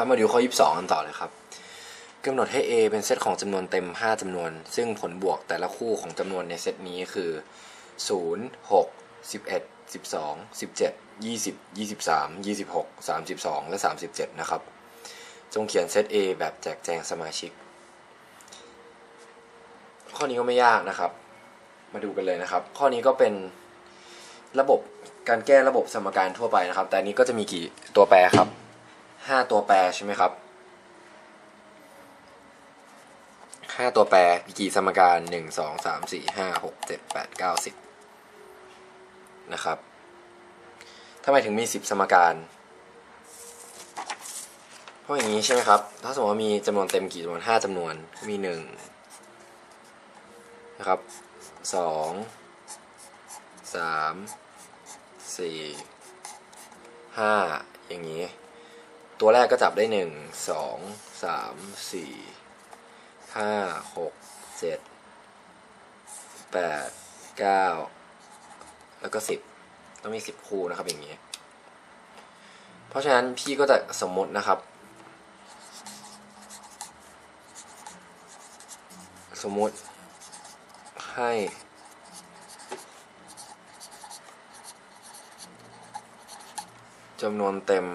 ครับมาดูข้อ 22 กันต่อเลยครับกำหนดให้ A เป็นเซตของจำนวนเต็ม 5จำนวน ซึ่งผลบวกแต่ละคู่ของจำนวนในเซตนี้คือ 0 6 11 12 17 20 23 26 32 และ 37 นะครับ จงเขียนเซต A แบบแจกแจงสมาชิก ข้อนี้ก็ไม่ยากนะครับ มาดูกันเลยนะครับ ข้อนี้ก็เป็นระบบการแก้ระบบสมการทั่วไปนะครับ แต่นนี้ก็จะมีกี่ตัวแปรครับ ห้าตัวแปรใช่ไหมครับห้าตัวแปรมีกี่สมการหนึ่งสองสามสี่ห้าหกเจ็ดแปดเก้าสิบนะครับทำไมถึงมีสิบสมการเพราะอย่างนี้ใช่ไหมครับ ถ้าสมมติว่ามีจำนวนเต็มกี่จำนวนห้าจำนวนมีหนึ่งนะครับสองสามสี่ห้าอย่างนี้ ตัวแรกก็จับได้หนึ่งสองสามสี่ห้าหกเจ็ดแปดเก้าแล้วก็สิบต้องมีสิบคู่นะครับอย่างนี้ เพราะฉะนั้นพี่ก็จะสมมตินะครับ สมมติให้จำนวนเต็ม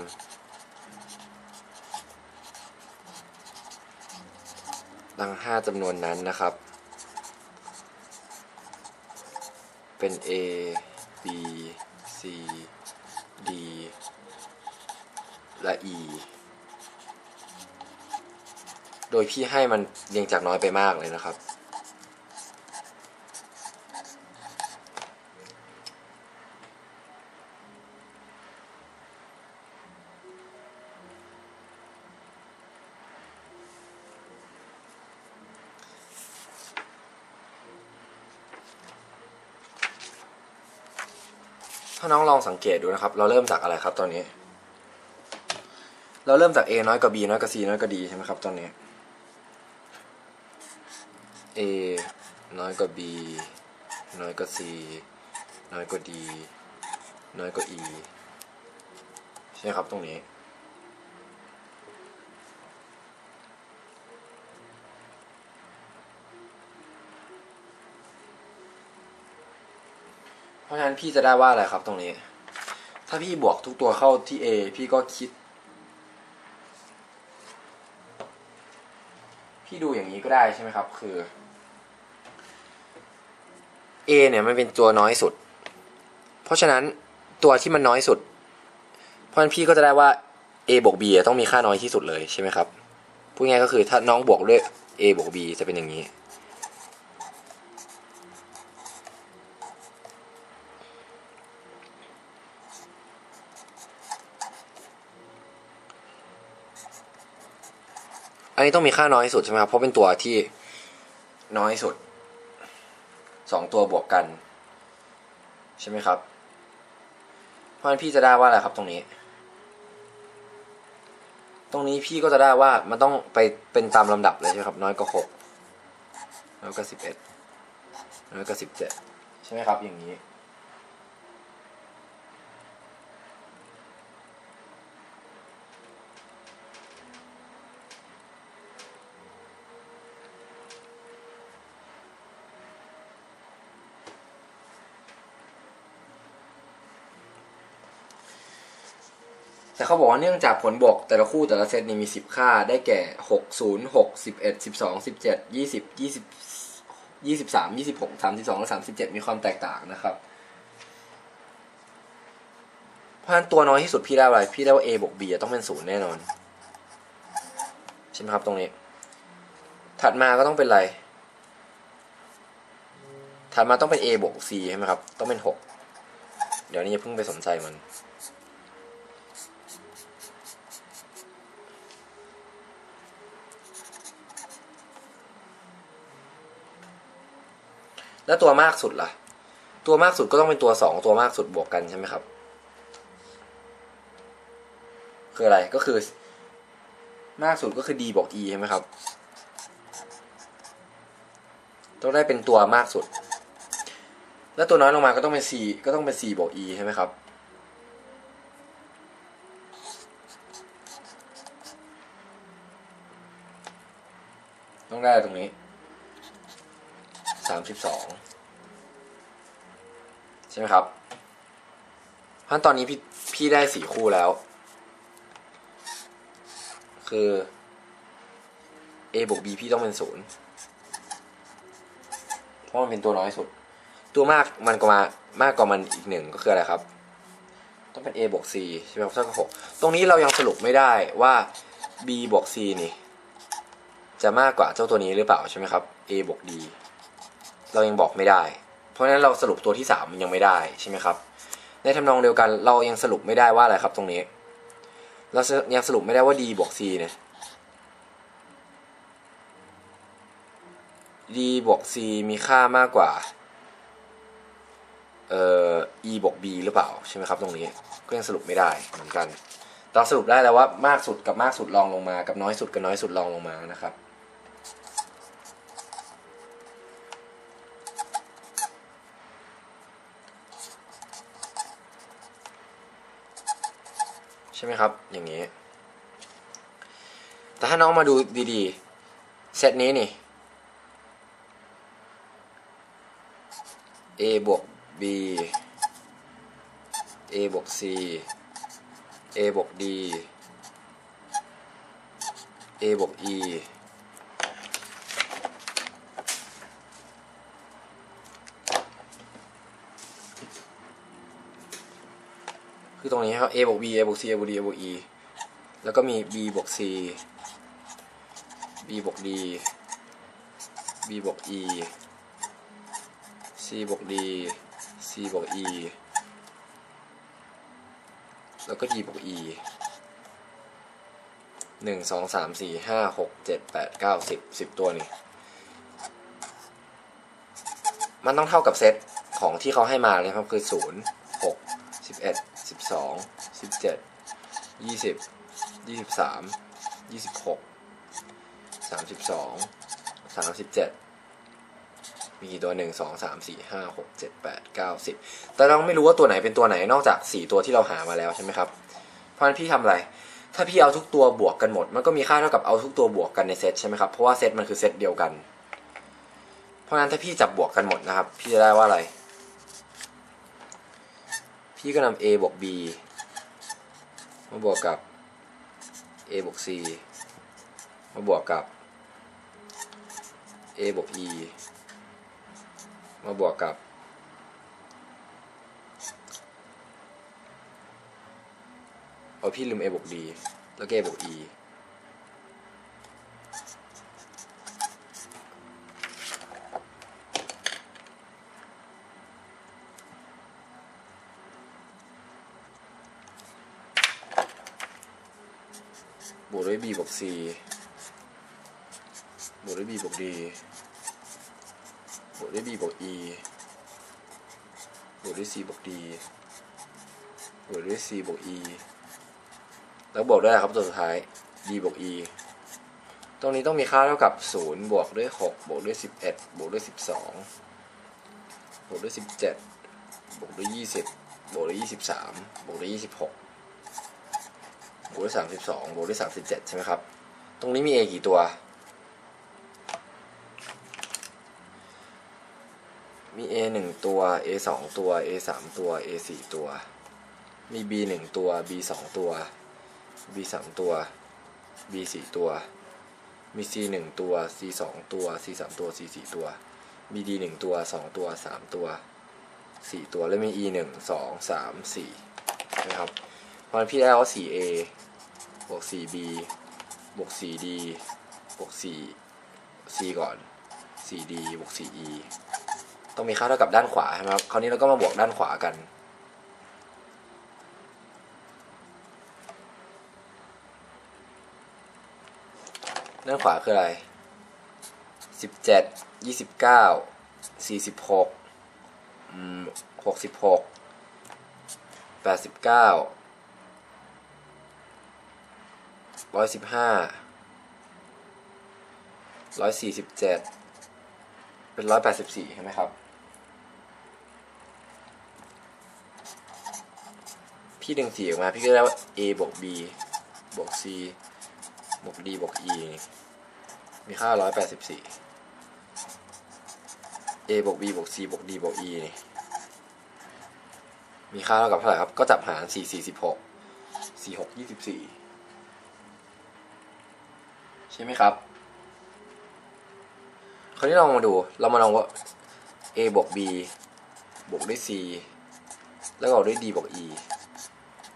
ดัง5จำนวนนั้นนะครับ เป็น A B C D และ E โดยพี่ให้มันเรียงจากน้อยไปมากเลยนะครับ น้องลองสังเกตดูนะครับ เราเริ่มจากอะไรครับตอนนี้ เราเริ่มจาก A น้อยกว่า B น้อยกว่า C น้อยกว่า D ใช่ไหมครับตอนนี้ A น้อยกว่า B น้อยกว่า C น้อยกว่า D น้อยกว่า E ใช่ไหมครับตรงนี้ ราะฉะนั้นพี่จะได้ว่าอะไรครับตรงนี้ ถ้าพี่บวกทุกตัวเข้าที่ A พี่ก็คิด พี่ดูอย่างนี้ก็ได้ใช่ไหมครับ คือ A เนี่ยมันเป็นตัวน้อยสุด เพราะฉะนั้นตัวที่มันน้อยสุด เพราะฉะนั้นพี่ก็จะได้ว่า A บวก B ต้องมีค่าน้อยที่สุดเลยใช่ไหมครับ พูดง่ายก็คือถ้าน้องบวกด้วย A บวก B จะเป็นอย่างนี้ นนี้ต้องมีค่าน้อยสุดใช่ไหมครับ เพราะเป็นตัวที่น้อยสุดสองตัวบวกกัน ใช่ไหมครับ เพราะฉะนั้นพี่จะได้ว่าอะไรครับตรงนี้ ตรงนี้พี่ก็จะได้ว่ามันต้องไปเป็นตามลำดับเลยใช่ไหมครับ น้อยกว่าหกน้อยกว่าสิบเอ็ดน้อยกว่าสิบเจ็ดใช่ไหมครับ อย่างนี้ แต่เขาบอกว่าเนื่องจากผลบวกแต่ละคู่แต่ละเซตนี้มีสิบค่าได้แก่หกศูนย์หกสิบเอ็ดสิบสองสิบเจ็ดยี่สิบยี่สิบยี่สิบสามยี่สิบหกสามสิบสองและสามสิบเจ็ดมีความแตกต่างนะครับ เพราะฉะนั้นตัวน้อยที่สุดพี่ได้อะไร พี่ได้ว่า a บวก b อะต้องเป็นศูนย์แน่นอน ใช่ไหมครับตรงนี้ ถัดมาก็ต้องเป็นอะไร ถัดมาต้องเป็น a บวก c ใช่ไหมครับ ต้องเป็นหกเดี๋ยวนี้อย่าเพิ่งไปสนใจมัน แล้วตัวมากสุดล่ะ ตัวมากสุดก็ต้องเป็นตัวสองตัวมากสุดบวกกันใช่ไหมครับ คืออะไรก็คือ มากสุดก็คือ d บวก e ใช่ไหมครับ ต้องได้เป็นตัวมากสุด แล้วตัวน้อยลงมาก็ต้องเป็น c ก็ต้องเป็น c บวก e ใช่ไหมครับต้องได้ตรงนี้ สามสิบสองใช่ไหมครับเพราะฉะนั้นตอนนี้พี่พี่ได้สี่คู่แล้ว คือ a บวก b พี่ต้องเป็นศูนย์เพราะมันเป็นตัวน้อยสุด ตัวมากมันก็มามากกว่ามันอีกหนึ่งก็คืออะไรครับ ต้องเป็น a บวก c ใช่ไหมครับเท่ากับหกตรงนี้เรายังสรุปไม่ได้ว่า b บวก c นี่ จะมากกว่าเจ้าตัวนี้หรือเปล่าใช่ไหมครับ a บวก d เรายังบอกไม่ได้ เพราะฉะนั้นเราสรุปตัวที่สามมันยังไม่ได้ใช่ไหมครับ ในทำนองเดียวกันเรายังสรุปไม่ได้ว่าอะไรครับตรงนี้ เรายังสรุปไม่ได้ว่า d บวก c เนี่ย d บวก c มีค่ามากกว่าเอ่อ e บวก b หรือเปล่าใช่ไหมครับตรงนี้ก็ยังสรุปไม่ได้เหมือนกันเราสรุปได้แล้วว่ามากสุดกับมากสุดลองลงมา กับน้อยสุดกับน้อยสุดลองลงมานะครับ ช่ไหมครับ อย่างนี้ แต่ถ้าน้องมาดูดีๆ เซตนี้นี่ a บวก b a บวก c a บวก d a บวก e คือตรงนี้ครับ a บวก b a บวก c a บวก d a บวก e แล้วก็มี b บวก c b บวก d b บวก e c บวก d c บวก e แล้วก็ d บวก e หนึ่งสองสามสี่ห้าหกเจ็ดแปดเก้าสิบสิบตัวนี่ มันต้องเท่ากับเซตของที่เขาให้มาเลยครับ คือศูนย์หกสิบเอ็ด สิบสองสิบเจ็ดยี่สิบยี่สิบสามยี่สิบหกสามสิบสองสามสิบเจ็ดมีกี่ตัวหนึ่งสองสามสี่ห้าหกเจ็ดแปดเก้าสิบแต่เราไม่รู้ว่าตัวไหนเป็นตัวไหนนอกจากสี่ตัวที่เราหามาแล้วใช่ไหมครับ เพราะฉะนั้นพี่ทำอะไร ถ้าพี่เอาทุกตัวบวกกันหมด มันก็มีค่าเท่ากับเอาทุกตัวบวกกันในเซตใช่ไหมครับ เพราะว่าเซตมันคือเซตเดียวกัน เพราะฉะนั้นถ้าพี่จับบวกกันหมดนะครับ พี่จะได้ว่าอะไร พี่ก็นำ a บวก b มาบวกกับ a บวก c มาบวกกับ a บวก e มาบวกกับ เอาพี่ลืม a บวก d แล้วก็ a บวก e บวกด้วย b บวก c บวกด้วย b บวก d บวกด้วย b บวก e บวกด้วย c บวก d บวกด้วย c บวก e แล้วบวกด้วยครับตัวสุดท้าย d บวก e ตรงนี้ต้องมีค่าเท่ากับ 0 บวกด้วย 6 บวกด้วย 11 บวกด้วย 12 บวกด้วย 17 บวกด้วย 20 บวกด้วย 23 บวกด้วย 26 บวกด้วย32บสองโวกด้วย37ใช่ไหมครับ ตรงนี้มี a กี่ตัว มี a หนึ่งตัว a สองตัว a สามตัว a สี่ตัว มี b หนึ่งตัว b สองตัว b สามตัว b สี่ตัว มี c หนึ่งตัว c สองตัว c สามตัว c สี่ตัว มี d หนึ่งตัวสองตัวสามตัวสี่ตัว แล้วมี e หนึ่งสองสามสี่นะครับ ราะนพี่ได้ว่า 4a บวก 4b บวก 4d บวก 4c ก่อน 4d บวก 4e ต้องมีค่าเท่ากับด้านขวาใช่ไหมครับ คราวนี้เราก็มาบวกด้านขวากัน ด้านขวาคืออะไร 17 29 46 66 89 ร้อยสิบห้าร้อยสี่สิบเจ็ดเป็นร้อยแปดสิบสี่ใช่ไหมครับ พี่ดึงสี่ออกมา พี่ก็ได้ว่า a บวก b บวก c บวก d บวก e มีค่าร้อยแปดสิบสี่ a บวก b บวก c บวก d บวก e นี่มีค่าเท่ากับเท่าไหร่ครับ ก็จับหารสี่สี่สิบหกสี่หกยี่สิบสี่ ใช่ไหมครับ คราวนี้เรามาดู เรามาลองว่า a บวก b บวกด้วย c แล้วก็ด้วย d บวก e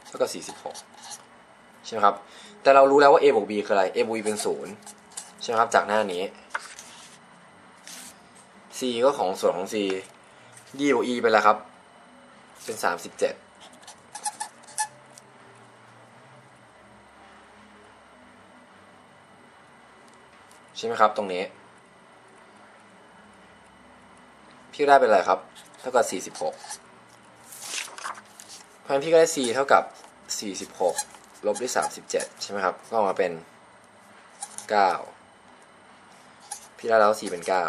เท่ากับ46 ใช่ไหมครับ แต่เรารู้แล้วว่า a บวก b คืออะไร a บวก b เป็น 0 ใช่ไหมครับ จากหน้านี้ c ก็ของส่วนของ c d บวก e เป็นอะไรครับ เป็น 37 ใช่ไหมครับ ตรงนี้ พี่ได้เป็นอะไรครับ เท่ากับสี่สิบหกเพราะฉะนั้นพี่ก็ได้ c เท่ากับสี่สิบหกลบด้วยสามสิบเจ็ดใช่ไหมครับ ก็ออกมาเป็นเก้าพี่ได้แล้ว c เป็นเก้า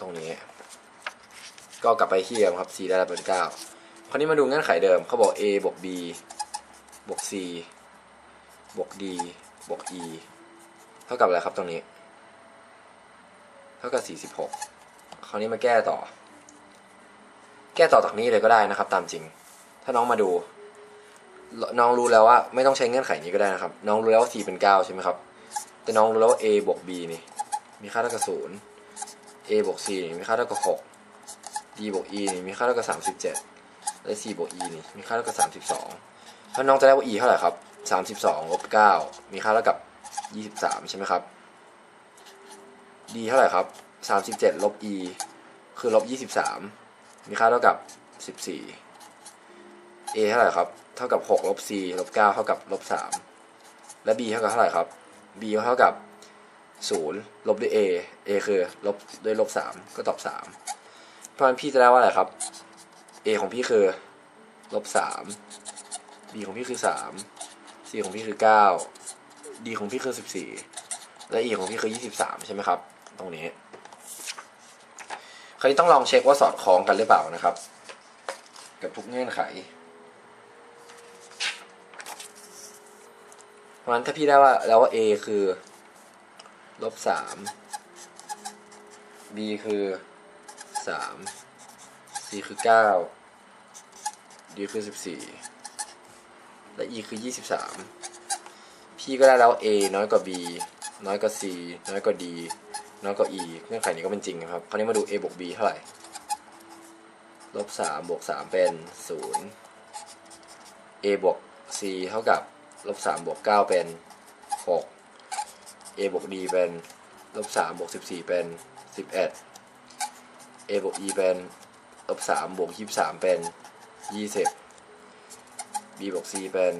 ตรงนี้ ก็กลับไปที่เดิมครับ c ได้แล้วเป็นเก้าคราวนี้มาดูเงื่อนไขเดิมเขาบอก a บวก b บวก c บวก d บวก e เท่ากับอะไรครับตรงนี้ เท่ากับสี่สิบหกคราวนี้มาแก้ต่อ แก้ต่อจากนี้เลยก็ได้นะครับ ตามจริง ถ้าน้องมาดู น้องรู้แล้วว่า ไม่ต้องใช้เงื่อนไขนี้ก็ได้นะครับ น้องรู้แล้วว่า c เป็นเก้าใช่ไหมครับ แต่น้องรู้แล้วว่า a บวก b นี่ มีค่าเท่ากับศูนย์ a บวก c นี่มีค่าเท่ากับหก d บวก e นี่มีค่าเท่ากับสามสิบเจ็ดและ c บวก e นี่มีค่าเท่ากับสามสิบสองถ้าน้องจะได้ว่า e เท่าไหร่ครับสามสิบสองลบเก้ามีค่าเท่ากับ ยี่สิบสามใช่ไหมครับ d เท่าไหร่ครับสามสิบเจ็ดลบ e คือลบยี่สิบสามมีค่าเท่ากับสิบสี่ a เท่าไหร่ครับ เท่ากับหกลบ c ลบเก้าเท่ากับ ลบสามและ b เท่ากับเท่าไหร่ครับ b เท่ากับศูนย์ลบด้วย a a คือลบด้วยลบสามก็ตอบสามเพราะฉะนั้นพี่จะได้ว่าอะไรครับ a ของพี่คือ ลบสาม b ของพี่คือสาม c ของพี่คือเก้า d ของพี่คือสิบสี่และ e ของพี่คือยี่สิบสามใช่ไหมครับ ตรงนี้ คราวนี้ต้องลองเช็คว่าสอดคล้องกันหรือเปล่านะครับ กับทุกเงื่อนไข เพราะฉะนั้นถ้าพี่ได้ว่าแล้วว่า a คือลบสาม b คือสาม c คือเก้า d คือสิบสี่และ e คือยี่สิบสาม พี่ก็ได้แล้ว a น้อยกว่า b น้อยกว่า c น้อยกว่า d น้อยกว่า e เงื่อนไขนี้ก็เป็นจริงนะครับ คราวนี้มาดู a บวก b เท่าไหร่ลบสามบวกสามเป็นศูนย์ a บวก c เท่ากับลบสามบวกเก้าเป็นหก a บวก d เป็นลบสามบวกสิบสี่เป็นสิบเอ็ด a บวก e เป็นลบสามบวกยี่สิบสามเป็นยี่สิบ b บวก c เป็น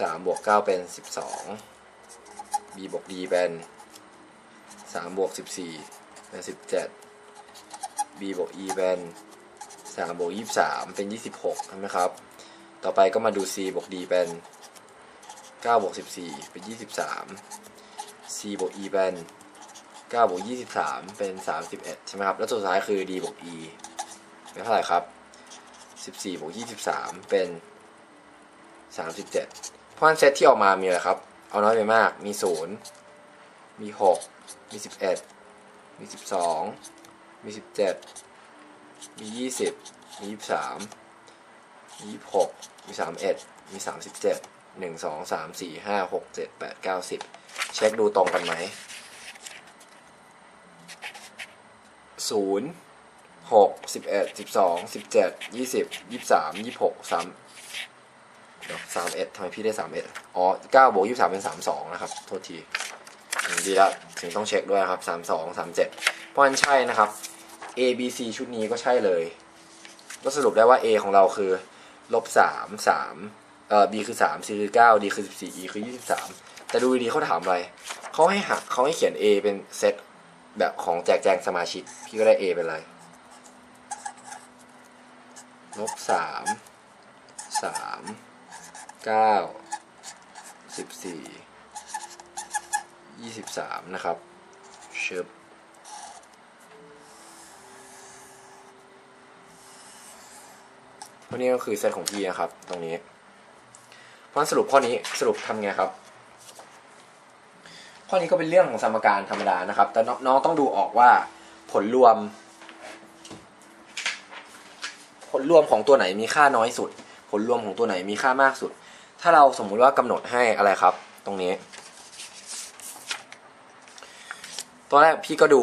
สามบวกเก้าเป็นสิบสอง b บวก d เป็นสามบวกสิบสี่เป็นสิบเจ็ด b บวก e เป็นสามบวกยี่สิบสามเป็นยี่สิบหกใช่ไหมครับ ต่อไปก็มาดู c บวก d เป็นเก้าบวกสิบสี่เป็นยี่สิบสาม c บวก e เป็นเก้าบวกยี่สิบสามเป็นสามสิบเอ็ดใช่ไหมครับ แล้วสุดท้ายคือ d บวก e เป็นเท่าไหร่ครับสิบสี่บวกยี่สิบสามเป็นสามสิบ เจ็ดเพราะฉะนั้นเซตที่ออกมามีอะไรครับ เอาน้อยไปมาก มีศูนย์มีหกมีสิบเอ็ดมีสิบสองมีสิบเจ็ดมียี่สิบมียี่สามมียี่หกมีสามเอ็ดมีสามสิบเจ็ดหนึ่งสองสามสี่ห้าหกเจ็ดแปดเก้าสิบเช็คดูตรงกันไหมศูนย์หกสิบเอ็ดสิบสองสิบเจ็ดยี่สิบยี่สามยี่หกสาม สามเอ็ดทำไมพี่ได้สามเอ็ดอ๋อเก้าบวกยี่สิบสามเป็นสามสองนะครับ โทษที ดีแล้วถึงต้องเช็คด้วยครับสามสองสามเจ็ดเพราะฉะนั้นใช่นะครับ A B C ชุดนี้ก็ใช่เลย ก็สรุปได้ว่า A ของเราคือลบสามสามเอ่อ B คือสาม C คือเก้า D คือสิบสี่ E คือยี่สิบสามแต่ดูดีเขาถามอะไร เขาให้หักเขาให้เขียน A เป็นเซตแบบของแจกแจงสมาชิก พี่ก็ได้ A เป็นอะไรลบสามสาม เก้าสิบสี่ยี่สิบสามนะครับเชิบเพราะนี่ก็คือเซตของพี่นะครับ ตรงนี้ เพราะสรุปข้อนี้สรุปทำไงครับ ข้อนี้ก็เป็นเรื่องของสมการธรรมดานะครับ แต่น้องต้องดูออกว่าผลรวม ผลรวมของตัวไหนมีค่าน้อยสุด ผลรวมของตัวไหนมีค่ามากสุด ถ้าเราสมมุติว่ากำหนดให้อะไรครับ ตรงนี้ตอนแรกพี่ก็ดู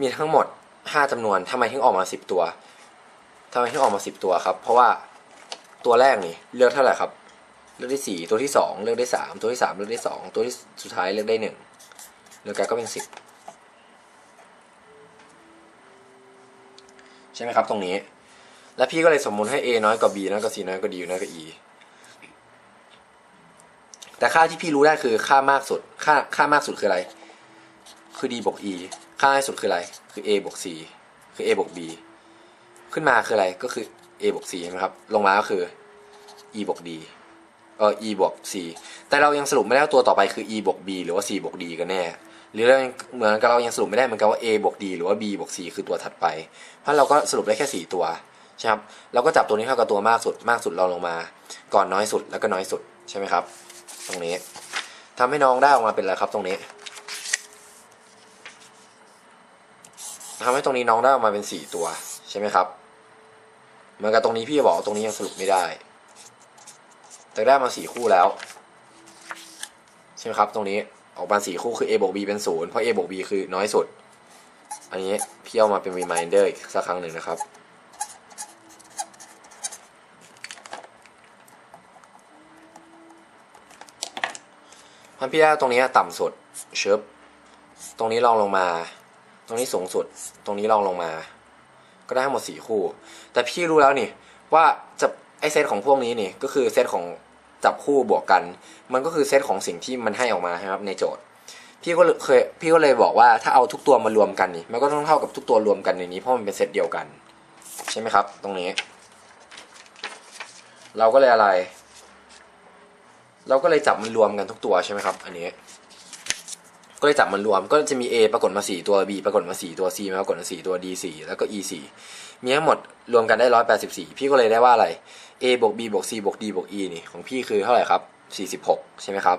มีทั้งหมด 5จำนวนทำไมถึงออกมา 10 ตัวทำไมถึงออกมา 10 ตัวครับ เพราะว่าตัวแรกนี่เลือกเท่าไหร่ครับ เลือกได้ 4 ตัวที่ 2 เลือกได้ 3 ตัวที่ 3 เลือกได้ 2 ตัวที่สุดท้ายเลือกได้1เลือกกันก็เป็น 10 ใช่ไหมครับตรงนี้ แล้วพี่ก็เลยสมมุติให้ a น้อยกว่า b น้อยกว่า c น้อยกว่า d น้อยกว่า e แต่ค่าที่พี่รู้ได้คือค่ามากสุด ค่าค่ามากสุดคืออะไร คือ d บวก e ค่าน้สุดคืออะไร คือ a บวก c คือ a บวก b ขึ้นมาคืออะไร ก็คือ a บวก c ใช่ไหมครับ ลงมาก็คือ e บวก d เออ e บวก c แต่เรายังสรุปไม่ได้ว่าตัวต่อไปคือ e บวก b หรือว่า c บวก d กันแน่ หรือเรายังเหมือนกับเรายังสรุปไม่ได้เหมือนกันว่า a บวก d หรือว่า b บวก c คือตัวถัดไป เพราะเราก็สรุปได้แค่สี่ตัวใช่ครับ เราก็จับตัวนี้เท่ากับตัวมากสุด มากสุดเราลงมา ก่อนน้อยสุดแล้วก็น้อยสุดใช่ไหมครับ ตรงนี้ทำให้น้องได้ออกมาเป็นอะไรครับตรงนี้ทำให้ตรงนี้น้องได้ออกมาเป็นสี่ตัวใช่ไหมครับเหมือนกับตรงนี้พี่จะบอกว่าตรงนี้ยังสรุปไม่ได้ แต่ได้มาสี่คู่แล้วใช่ไหมครับ ตรงนี้ออกมาสี่คู่คือ a บวก b เป็นศูนย์เพราะ a บวก b คือน้อยสุด อันนี้พี่เอามาเป็น reminder อีกสักครั้งหนึ่งนะครับ พันพี่ด้ตรงนี้ต่ำสุดเชิบตรงนี้ลองลงมา ตรงนี้สูงสุด ตรงนี้ลองลงมา ก็ได้ทั้งหมดสี่คู่ แต่พี่รู้แล้วนี่ว่าจะไอเซตของพวกนี้นี่ก็คือเซตของจับคู่บวกกัน มันก็คือเซตของสิ่งที่มันให้ออกมาใช่ไหมครับในโจทย์ พี่ก็เคยพี่ก็เลยบอกว่าถ้าเอาทุกตัวมารวมกันนี่มันก็ต้องเท่ากับทุกตัวรวมกันในนี้เพราะมันเป็นเซตเดียวกัน ใช่ไหมครับ ตรงนี้ เราก็เลยอะไร เราก็เลยจับมันรวมกันทุกตัวใช่ไหมครับ อันนี้ ก็เลยจับมันรวม ก็จะมี A ปรากฏมา 4 ตัว B ปรากฏมา 4 ตัว C ปรากฏมา 4 ตัว D 4แล้วก็ E 4มีทั้งหมดรวมกันได้ 184 พี่ก็เลยได้ว่าอะไร A บวก B บวก C บวก D บวก E นี่ของพี่คือเท่าไหร่ครับ 46 ใช่ไหมครับ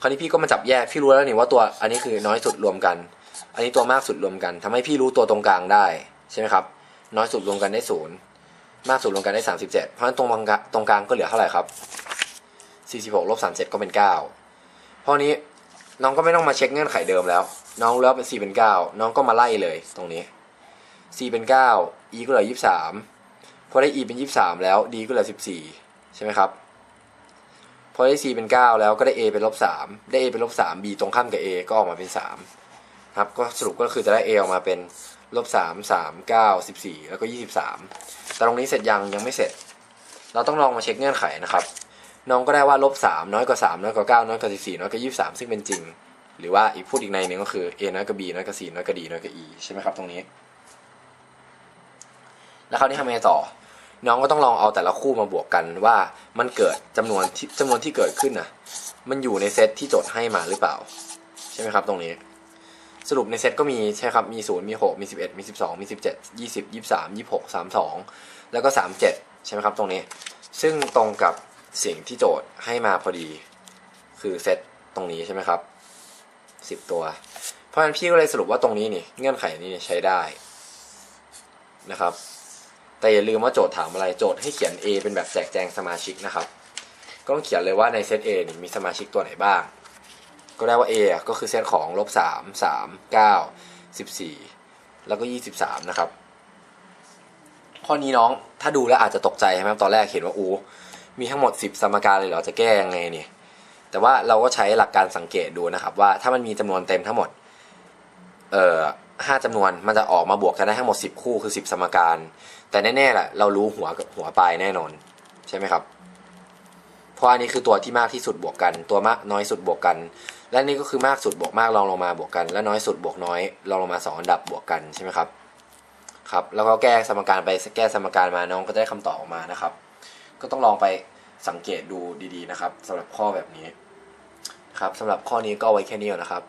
คราวนี้พี่ก็มาจับแยก พี่รู้แล้วนี่ว่าตัวอันนี้คือน้อยสุดรวมกัน อันนี้ตัวมากสุดรวมกันทำให้พี่รู้ตัวตรงกลางได้ใช่ไหมครับ น้อยสุดรวมกันได้ศูนย์มากสุดรวมกันได้ 37 เพราะฉะนั้นตรงกลางตรงกลางก็เหลือเท่าไหร่ครับ 46ลบ37 ก็เป็น 9 เพราะนี้น้องก็ไม่ต้องมาเช็คเงื่อนไขเดิมแล้ว น้องรู้แล้วเป็น 4 เป็น 9 น้องก็มาไล่เลยตรงนี้ 4 เป็น 9 e ก็เหลือ 23 พอได้ e เป็น 23 แล้ว d ก็เหลือ 14 ใช่ไหมครับ พอได้ c เป็น 9 แล้วก็ได้ a เป็นลบ3ได้ a เป็นลบ3 b ตรงข้ามกับ a ก็ออกมาเป็น 3 ครับ ก็สรุปก็คือจะได้ a ออกมาเป็นลบ3 3 9 14แล้วก็23แต่ตรงนี้เสร็จยังยังไม่เสร็จ เราต้องลองมาเช็คเงื่อนไขนะครับ น้องก็ได้ว่าลบสามน้อยกว่าสามน้อยกว่าเก้าน้อยกว่าสิบสี่น้อยกว่ายี่สิบสามซึ่งเป็นจริง หรือว่าอีกพูดอีกในหนึ่งก็คือ a น้อยกว่า b น้อยกว่า c น้อยกว่า d น้อยกว่า e ใช่ไหมครับตรงนี้ แล้วคราวนี้ทำไงต่อ น้องก็ต้องลองเอาแต่ละคู่มาบวกกันว่ามันเกิดจำนวนที่จำนวนที่เกิดขึ้นน่ะมันอยู่ในเซตที่โจทย์ให้มาหรือเปล่า ใช่ไหมครับตรงนี้สรุปในเซตก็มีใช่ครับ มีศูนย์มีหกมีสิบเอ็ดมีสิบสองมีสิบเจ็ดยี่สิบยี่สามยี่หกสามสองแล้วก็สามเจ็ดใช่ไหมครับตรงนี้ ซึ่งตรงกับ สิ่งที่โจทย์ให้มาพอดี คือเซตตรงนี้ใช่ไหมครับสิบตัว เพราะฉะนั้นพี่ก็เลยสรุปว่าตรงนี้นี่เงื่อนไขนี้ใช้ได้นะครับ แต่อย่าลืมว่าโจทย์ถามอะไรโจทย์ให้เขียน A เป็นแบบแจกแจงสมาชิกนะครับ ก็ต้องเขียนเลยว่าในเซต A นี่มีสมาชิกตัวไหนบ้าง ก็ได้ว่า A อะก็คือเซตของลบสามสามเก้าสิบสี่แล้วก็ยี่สิบสามนะครับ ข้อนี้น้องถ้าดูแล้วอาจจะตกใจใช่ไหมครับตอนแรกเห็นว่าอู มีทั้งหมด 10 สมการเลยเหรอจะแก้ยังไงเนี่ยแต่ว่าเราก็ใช้หลักการสังเกตดูนะครับ ว่าถ้ามันมีจำนวนเต็มทั้งหมดเอ่อห้าจำนวนมันจะออกมาบวกกันได้ทั้งหมด 10 คู่คือ 10 สมการ แต่แน่ๆแหละเรารู้หัวกับหัวปลายแน่นอน ใช่ไหมครับ เพราะอันนี้คือตัวที่มากที่สุดบวกกัน ตัวมากน้อยสุดบวกกัน และนี่ก็คือมากสุดบวกมากลองลงมาบวกกัน และน้อยสุดบวกน้อยลองลงมาสองอันดับบวกกันใช่ไหมครับครับ แล้วก็แก้สมการไปแก้สมการมาน้องก็จะได้คำตอบออกมานะครับ ก็ต้องลองไปสังเกตดูดีๆนะครับสำหรับข้อแบบนี้ครับสำหรับข้อนี้ก็ไว้แค่นี้นะครับ